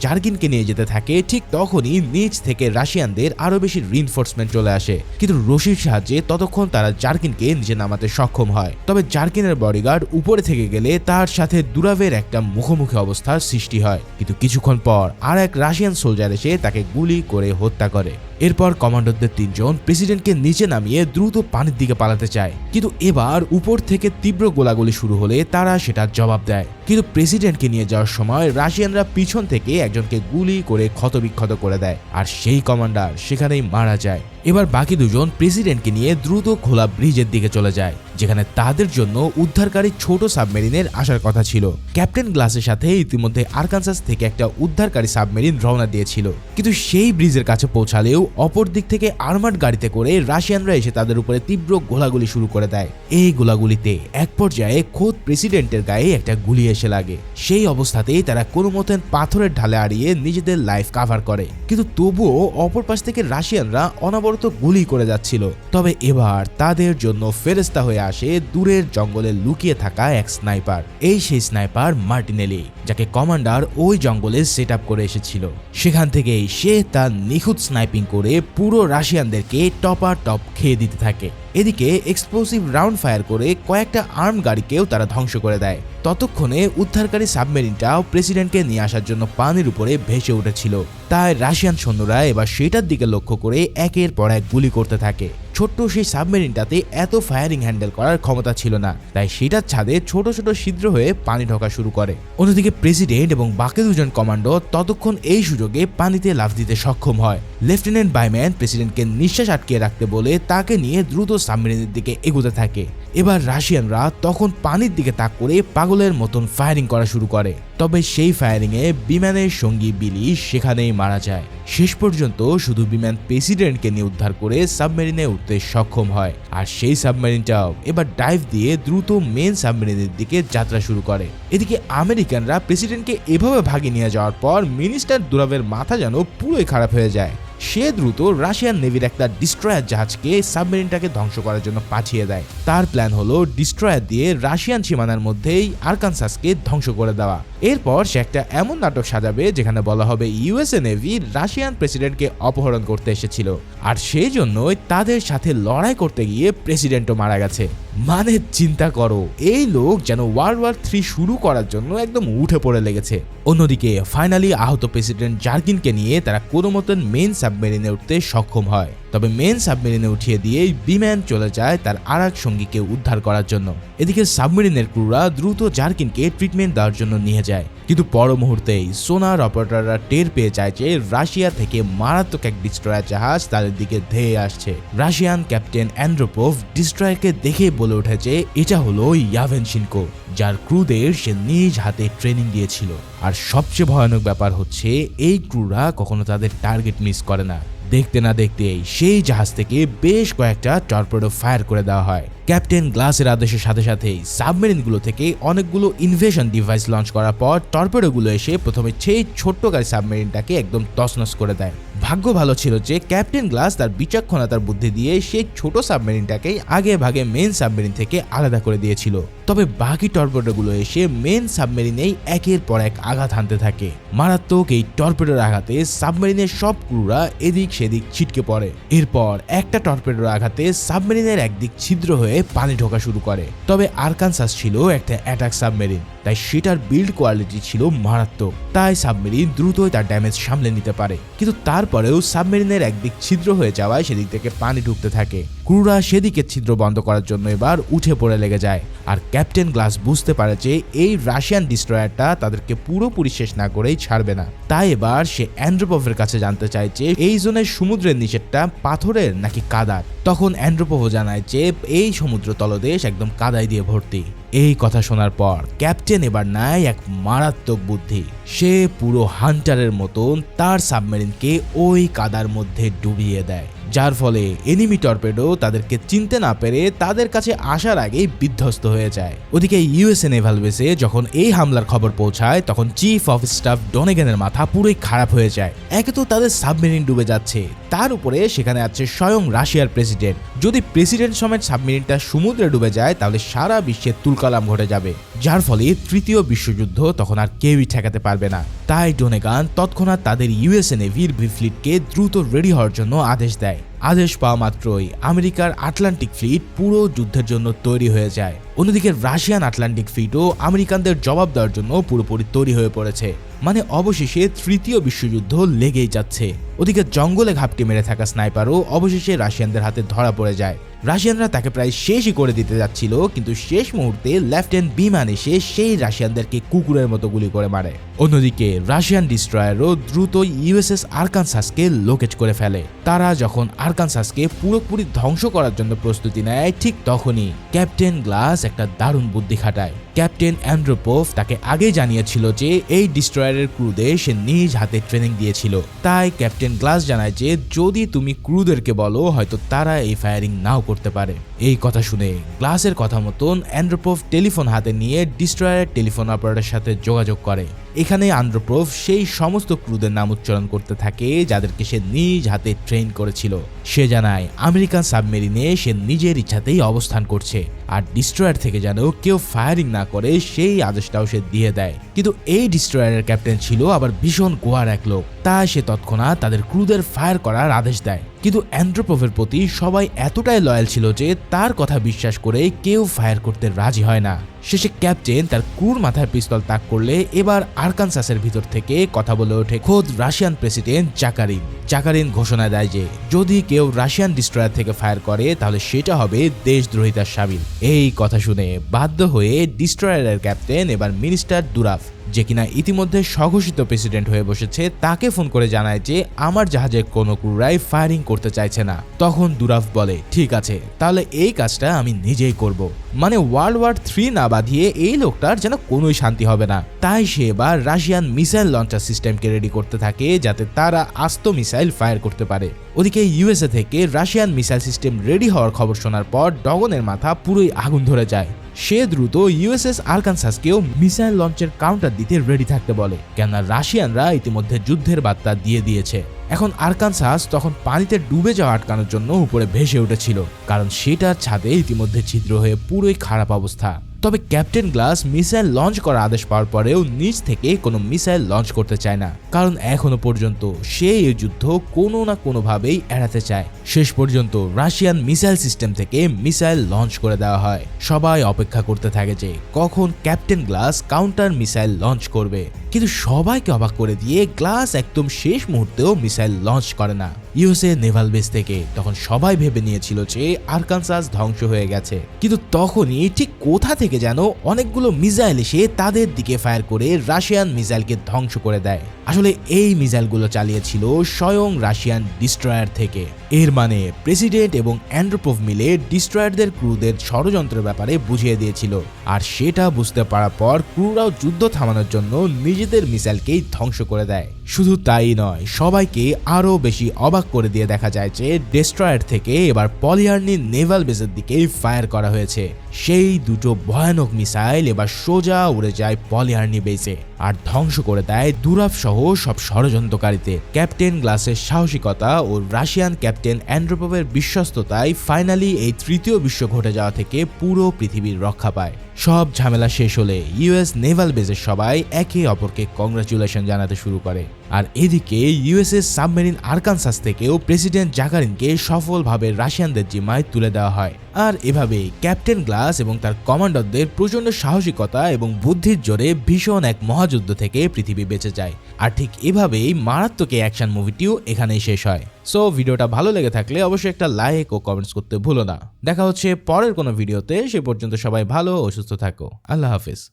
জার্কিনকে নিয়ে যেতে থাকে, ঠিক তখনই নিচ থেকে রাশিয়ানদের আরও বেশি রিনফোর্সমেন্ট চলে আসে। কিন্তু রশির সাহায্যে ততক্ষণ তারা জার্কিনকে নিচে নামাতে সক্ষম হয়। তবে জার্কিনের বডিগার্ড উপরে থেকে গেলে তার সাথে দুরাভের একটা মুখোমুখি অবস্থার সৃষ্টি হয়। কিন্তু কিছুক্ষণ পর আর এক রাশিয়ান সোলজার এসে তাকে গুলি করে হত্যা করে। এরপর কমান্ডারদের তিনজন প্রেসিডেন্টকে নিচে নামিয়ে দ্রুত পানির দিকে পালাতে চায়। কিন্তু এবার উপর থেকে তীব্র গোলাগুলি শুরু হলে তারা সেটার জবাব দেয়। কিন্তু প্রেসিডেন্টকে নিয়ে যাওয়ার সময় রাশিয়ানরা পিছন থেকে একজনকে গুলি করে ক্ষতবিক্ষত করে দেয়। আর সেই কমান্ডার সেখানেই মারা যায়। এবার বাকি দুজন প্রেসিডেন্টকে নিয়ে দ্রুত খোলা ব্রিজের দিকে চলে যায়, যেখানে তাদের জন্য উদ্ধারকারী ছোট সাবমেরিনের আসার কথা ছিল। ক্যাপ্টেন গ্লাসের সাথে ইতিমধ্যে আরকানসাস থেকে একটা উদ্ধারকারী সাবমেরিন রওনা দিয়েছিল। কিন্তু সেই ব্রিজের কাছে পৌঁছালেও অপর দিক থেকে আর্মার্ড গাড়িতে করে রাশিয়ানরা এসে তাদের উপরে তীব্র গোলাগুলি শুরু করে দেয়। এই গোলাগুলিতে এক পর্যায়ে খোদ প্রেসিডেন্টের গায়ে একটা গুলি এসে লাগে। সেই অবস্থাতেই তারা কোনো মতেন পাথরের ঢালে আড়িয়ে নিজেদের লাইফ কাভার করে। কিন্তু তবুও অপর পাশ থেকে রাশিয়ানরা অনবরত গুলি করে যাচ্ছিল। তবে এবার তাদের জন্য ফেরেস্তা হয়ে আসে দূরের জঙ্গলে লুকিয়ে থাকা এক স্নাইপার। এই সেই স্নাইপার মার্টিনেলি, যাকে কমান্ডার ওই জঙ্গলে সেট করে এসেছিল। সেখান থেকেই সে তার নিখুঁত স্নাইপিং করে পুরো রাশিয়ানদেরকে টপার টপ খেয়ে দিতে থাকে। এদিকে এক্সপ্লোসিভ রাউন্ড ফায়ার করে কয়েকটা আর্ম গাড়িকেও তারা ধ্বংস করে দেয়। ততক্ষণে উদ্ধারকারী সাবমেরিনটাও প্রেসিডেন্টকে নিয়ে আসার জন্য পানির উপরে ভেসে উঠেছিল। তাই রাশিয়ান সৈন্যরা এবার সেটার দিকে লক্ষ্য করে একের পর এক গুলি করতে থাকে। ছোট্ট সেই সাবমেরিনটাতে এত ফায়ারিং হ্যান্ডেল করার ক্ষমতা ছিল না। তাই সেটার ছাদে ছোট ছোট ছিদ্র হয়ে পানি ঢোকা শুরু করে। অন্যদিকে প্রেসিডেন্ট এবং বাকি দুজন কমান্ডো ততক্ষণ এই সুযোগে পানিতে লাফ দিতে সক্ষম হয়। লেফটেন্যান্ট বাইম্যান প্রেসিডেন্টকে নিঃশ্বাস আটকে রাখতে বলে তাকে নিয়ে দ্রুত সাবমেরিনের দিকে এগোতে থাকে। এবার রাশিয়ানরা তখন পানির দিকে তাক করে পাগলের মতন ফায়ারিং করা শুরু করে। তবে সেই ফায়ারিংয়ে বিমানের সঙ্গী বিলি সেখানেই মারা যায়। শেষ পর্যন্ত শুধু বিমান প্রেসিডেন্টকে নিয়ে উদ্ধার করে সাবমেরিনে উঠতে সক্ষম হয়। আর সেই সাবমেরিনটাও এবার ডাইভ দিয়ে দ্রুত মেন সাবমেরিনের দিকে যাত্রা শুরু করে। এদিকে আমেরিকানরা প্রেসিডেন্টকে এভাবে ভাগে নিয়ে যাওয়ার পর মিনিস্টার দুরাবের মাথা যেন পুরোই খারাপ হয়ে যায়। সে দ্রুত রাশিয়ান নেভির একটা ডিস্ট্রয়ার জাহাজকে সাবমেরিনটাকে ধ্বংস করার জন্য পাঠিয়ে দেয়। তার প্ল্যান হলো ডিস্ট্রয়ার দিয়ে রাশিয়ান সীমানার মধ্যেই আরকানসাসকে ধ্বংস করে দেওয়া। এরপর সে একটা এমন নাটক সাজাবে যেখানে বলা হবে ইউএসএ নেভি রাশিয়ান প্রেসিডেন্টকে অপহরণ করতে এসেছিল। আর সেই জন্যই তাদের সাথে লড়াই করতে গিয়ে প্রেসিডেন্টও মারা গেছে। মানে চিন্তা করো, এই লোক যেন ওয়ার্ল্ড ওয়ার থ্রি শুরু করার জন্য একদম উঠে পড়ে লেগেছে। অন্যদিকে ফাইনালি আহত প্রেসিডেন্ট জার্কিনকে নিয়ে তারা কোনো মতন মেন সাবমেরিনে উঠতে সক্ষম হয়। তবে মেন সাবমেরিনে উঠিয়ে দিয়ে বিমান চলে যায় তার আর এক সঙ্গীকে উদ্ধার করার জন্য। এদিকে সাবমেরিনের ক্রুরা দ্রুত জার্কিনকে ট্রিটমেন্ট দেওয়ার জন্য নিয়ে যায়। কিন্তু পর মুহূর্তেই সোনার অপারেটররা টের পেয়ে যায় যে রাশিয়া থেকে মারাত্মক এক ডিস্ট্রয়ার জাহাজ তাদের দিকে ধেয়ে আসছে। রাশিয়ান ক্যাপ্টেন অ্যান্ড্রোপোভ ডিস্ট্রয়ারকে দেখে বলে উঠেছে এটা হলো ইয়াভেনশিনকো যার ক্রুদের সে নিজ হাতে ট্রেনিং দিয়েছিল। আর সবচেয়ে ভয়ানক ব্যাপার হচ্ছে, এই ক্রুরা কখনো তাদের টার্গেট মিস করে না। দেখতে না দেখতেই সেই জাহাজ থেকে বেশ কয়েকটা টর্পেডো ফায়ার করে দেওয়া হয়। ক্যাপ্টেন গ্লাসের আদেশের সাথে সাথেই সাবমেরিনগুলো থেকে অনেকগুলো ইনভেশন ডিভাইস লঞ্চ করার পর টর্পেডোগুলো এসে প্রথমে সেই ছোট্ট গাড়ি সাবমেরিনটাকে একদম তছনছ করে দেয়। ভাগ্য ভালো ছিল যে ক্যাপ্টেন গ্লাস তার বিচক্ষণতার বুদ্ধি দিয়ে সেই ছোট সাবমেরিনটাকেই আগে ভাগে মেন সাবমেরিন থেকে আলাদা করে দিয়েছিল। তবে বাকি টর্পেডোগুলো এসে মেন সাবমেরিনেই একের পর এক আঘাত হানতে থাকে। মারাত্মক এই টর্পেডোর আঘাতে সাবমেরিনের সব ক্রুরা এদিক সেদিক ছিটকে পড়ে। এরপর একটা টর্পেডোর আঘাতে সাবমেরিনের একদিক ছিদ্র হয়ে পানি ঢোকা শুরু করে। তবে আরকানসাস ছিল একটা অ্যাটাক সাবমেরিন। তাই সেটার বিল্ড কোয়ালিটি ছিল মারাত্মক। তাই সাবমেরিন দ্রুতই তার ড্যামেজ সামলে নিতে পারে। কিন্তু তারপরেও সাবমেরিনের একদিক ছিদ্র হয়ে যাওয়ায় সেদিক থেকে পানি ঢুকতে থাকে। ক্রুরা সেদিকে ছিদ্র বন্ধ করার জন্য এবার উঠে পড়ে লেগে যায়। আর ক্যাপ্টেন গ্লাস বুঝতে পারে যে এই রাশিয়ান ডিস্ট্রয়ারটা তাদেরকে পুরোপুরি শেষ না করেই ছাড়বে না। তাই এবার সে অ্যান্ড্রোপভের কাছে জানতে চায় যে এই জোনের সমুদ্রের নিচেরটা পাথরের নাকি কাদার। তখন অ্যান্ড্রোপভ জানায় যে এই সমুদ্র তলদেশ একদম কাদায় দিয়ে ভর্তি। এই কথা শোনার পর ক্যাপ্টেন এবার নেয় এক মারাত্মক বুদ্ধি। সে পুরো হান্টারের মতন তার সাবমেরিনকে ওই কাদার মধ্যে ডুবিয়ে দেয়। যার ফলে এনিমি টর্পেডো তাদেরকে চিনতে না পেরে তাদের কাছে আসার আগেই বিধ্বস্ত হয়ে যায়। ওদিকে ইউএসএ নেভাল বেসে যখন এই হামলার খবর পৌঁছায়, তখন চিফ অফ স্টাফ ডনেগেনের মাথা পুরোই খারাপ হয়ে যায়। একে তো তাদের সাবমেরিন ডুবে যাচ্ছে। তার উপরে সেখানে আছে স্বয়ং রাশিয়ার প্রেসিডেন্ট। যদি প্রেসিডেন্ট সমেত সাবমেরিনটা সমুদ্রে ডুবে যায়, তাহলে সারা বিশ্বে তুলকালাম ঘটে যাবে। যার ফলে তৃতীয় বিশ্বযুদ্ধ তখন আর কেউই ঠেকাতে পারবে না। তাই ডোনেগান তৎক্ষণাৎ তাদের ইউএসএ নেভির ফ্লিটকে দ্রুত রেডি হওয়ার জন্য আদেশ দেয়। আদেশ পাওয়া মাত্রই আমেরিকার আটলান্টিক ফ্লিট পুরো যুদ্ধের জন্য তৈরি হয়ে যায়। অন্যদিকে রাশিয়ান আটলান্টিক ফ্লিটও আমেরিকানদের জবাব দেওয়ার জন্য পুরোপুরি তৈরি হয়ে পড়েছে। মানে অবশেষে তৃতীয় বিশ্বযুদ্ধ লেগেই যাচ্ছে। ওদিকে জঙ্গলে ঘাপটি মেরে থাকা স্নাইপারও অবশেষে রাশিয়ানদের হাতে ধরা পড়ে যায়। রাশিয়ানরা তাকে প্রায় শেষই করে দিতে যাচ্ছিল, কিন্তু শেষ মুহূর্তে লেফটেন্যান্ট বিমান এসে সেই রাশিয়ানদেরকে কুকুরের মতো গুলি করে মারে। অন্যদিকে রাশিয়ান ডিস্ট্রয়ারও দ্রুত ইউএসএস আরকানসাসকে লোকেজ করে ফেলে। তারা যখন আরকানসাসকে পুরোপুরি ধ্বংস করার জন্য প্রস্তুতি নেয়, ঠিক তখনই ক্যাপ্টেন গ্লাস একটা দারুণ বুদ্ধি খাটায়। ক্যাপ্টেন অ্যান্ড্রোপোভ তাকে আগে জানিয়েছিল যে এই ডিস্ট্রয়ারের ক্রুদের সে নিজ হাতে ট্রেনিং দিয়েছিল। তাই ক্যাপ্টেন গ্লাস জানায় যে যদি তুমি ক্রুদেরকে বলো, হয়তো তারা এই ফায়ারিং নাও করতে পারে। এই কথা শুনে গ্লাসের কথা মতন অ্যান্ড্রোপোভ টেলিফোন হাতে নিয়ে ডিস্ট্রয়ারের টেলিফোন অপারেটরের সাথে যোগাযোগ করে। এখানে আন্দ্রপ্রভ সেই সমস্ত ক্রুদের নাম উচ্চারণ করতে থাকে যাদেরকে সে নিজ হাতে ট্রেন করেছিল। সে জানায়, আমেরিকান সাবমেরিনে সে নিজের ইচ্ছাতেই অবস্থান করছে। আর ডিস্ট্রয়ার থেকে যেন কেউ ফায়ারিং না করে সেই আদেশটাও সে দিয়ে দেয়। কিন্তু এই ডিস্ট্রয়ারের ক্যাপ্টেন ছিল আবার ভীষণ গোয়ার এক লোক। তাই সে তৎক্ষণাৎ তাদের ক্রুদের ফায়ার করার আদেশ দেয়। কিন্তু অ্যান্ড্রোপোভের প্রতি সবাই এতটাই লয়াল ছিল যে তার কথা বিশ্বাস করে কেউ ফায়ার করতে রাজি হয় না। শেষে ক্যাপ্টেন তার ক্রুর মাথার পিস্তল তাক করলে এবার আরকানসাসের ভিতর থেকে কথা বলে ওঠে খোদ রাশিয়ান প্রেসিডেন্ট জাকারিন। জাকারিন ঘোষণা দেয় যে, যদি কেউ রাশিয়ান ডিস্ট্রয়ার থেকে ফায়ার করে, তাহলে সেটা হবে দেশদ্রোহিতার সামিল। এই কথা শুনে বাধ্য হয়ে ডিস্ট্রয়ারের ক্যাপ্টেন এবার মিনিস্টার দুরাফ যে কিনা ইতিমধ্যে স্বঘোষিত প্রেসিডেন্ট হয়ে বসেছে, তাকে ফোন করে জানায় যে আমার জাহাজের কোনো ক্রুরাই ফায়ারিং করতে চাইছে না। তখন দুরাফ বলে, ঠিক আছে, তাহলে এই কাজটা আমি নিজেই করব। মানে ওয়ার্ল্ড ওয়ার থ্রি না বাঁধিয়ে এই লোকটার যেন কোনোই শান্তি হবে না। তাই সে এবার রাশিয়ান মিসাইল লঞ্চার সিস্টেমকে রেডি করতে থাকে, যাতে তারা আস্ত মিসাইল ফায়ার করতে পারে। ওদিকে ইউএসএ থেকে রাশিয়ান মিসাইল সিস্টেম রেডি হওয়ার খবর শোনার পর ডগনের মাথা পুরোই আগুন ধরে যায়। সে দ্রুত ইউএসএস আরকানসাসকেও মিসাইল লঞ্চের কাউন্টার দিতে রেডি থাকতে বলে, কেননা রাশিয়ানরা ইতিমধ্যে যুদ্ধের বার্তা দিয়ে দিয়েছে। এখন আরকানসাস তখন পানিতে ডুবে যাওয়া আটকানোর জন্য উপরে ভেসে উঠেছিল, কারণ সেটার ছাদে ইতিমধ্যে ছিদ্র হয়ে পুরোই খারাপ অবস্থা। তবে ক্যাপ্টেন গ্লাস মিসাইল লঞ্চ করার আদেশ পাওয়ার পরেও নিজ থেকে কোনো মিসাইল লঞ্চ করতে চায় না। কারণ এখনও পর্যন্ত সে এই যুদ্ধ কোনো না কোনোভাবেই এড়াতে চায়। শেষ পর্যন্ত রাশিয়ান মিসাইল সিস্টেম থেকে মিসাইল লঞ্চ করে দেওয়া হয়। সবাই অপেক্ষা করতে থাকে যে কখন captain Glass counter missile launch করবে। কিন্তু সবাইকে অবাক করে দিয়ে গ্লাস একদম শেষ মুহূর্তেও মিসাইল লঞ্চ করে না। ইউএসএ নেভাল বেস থেকে তখন সবাই ভেবে নিয়েছিল যে আরকানসাস ধ্বংস হয়ে গেছে। কিন্তু তখনই ঠিক কোথা থেকে যেন অনেকগুলো মিসাইল এসে তাদের দিকে ফায়ার করে রাশিয়ান মিসাইলকে ধ্বংস করে দেয়। আসলে এই মিসাইলগুলো চালিয়েছিল স্বয়ং রাশিয়ান ডিস্ট্রয়ার থেকে। এর মানে প্রেসিডেন্ট এবং অ্যান্ড্রোপোভ মিলে ডিস্ট্রয়ারদের ক্রুদের ষড়যন্ত্রের ব্যাপারে বুঝিয়ে দিয়েছিল। আর সেটা বুঝতে পারার পর ক্রুরাও যুদ্ধ থামানোর জন্য নিজেদের মিসাইলকেই ধ্বংস করে দেয়। শুধু তাই নয়, সবাইকে আরও বেশি অবাক করে দিয়ে দেখা যায় যে ডেস্ট্রয়ার থেকে এবার পলিয়ার্নি নেভাল বেসের দিকে ফায়ার করা হয়েছে। সেই দুটো ভয়ানক মিসাইল এবার সোজা উড়ে যায় পলিয়ার্নি বেসে আর ধ্বংস করে দেয় দুরাফ সহ সব ষড়যন্ত্রকারীতে। ক্যাপ্টেন গ্লাসের সাহসিকতা ও রাশিয়ান ক্যাপ্টেন অ্যান্ড্রোপভের বিশ্বস্ততায় ফাইনালি এই তৃতীয় বিশ্ব ঘটে যাওয়া থেকে পুরো পৃথিবীর রক্ষা পায়। সব ঝামেলা শেষ হলে ইউএস নেভাল বেজের সবাই একে অপরকে কংগ্রাচুলেশন জানাতে শুরু করে। আর এদিকে ইউএসএস সাবমেরিন আরকানসাস থেকেও প্রেসিডেন্ট জাকারিনকে সফলভাবে রাশিয়ানদের জিম্মায় তুলে দেওয়া হয়। আর এভাবে ক্যাপ্টেন গ্লাস এবং তার কমান্ডারদের প্রচণ্ড সাহসিকতা এবং বুদ্ধির জোরে ভীষণ এক মহাযুদ্ধ থেকে পৃথিবী বেঁচে যায়। আর ঠিক এভাবেই মারাত্মক অ্যাকশন মুভিটিও এখানেই শেষ হয়। সো ভিডিওটা ভালো লেগে থাকলে অবশ্যই একটা লাইক ও কমেন্টস করতে ভুলো না। দেখা হচ্ছে পরের কোনো ভিডিওতে। সে পর্যন্ত সবাই ভালো ও সুস্থ থাকো। আল্লাহ হাফিজ।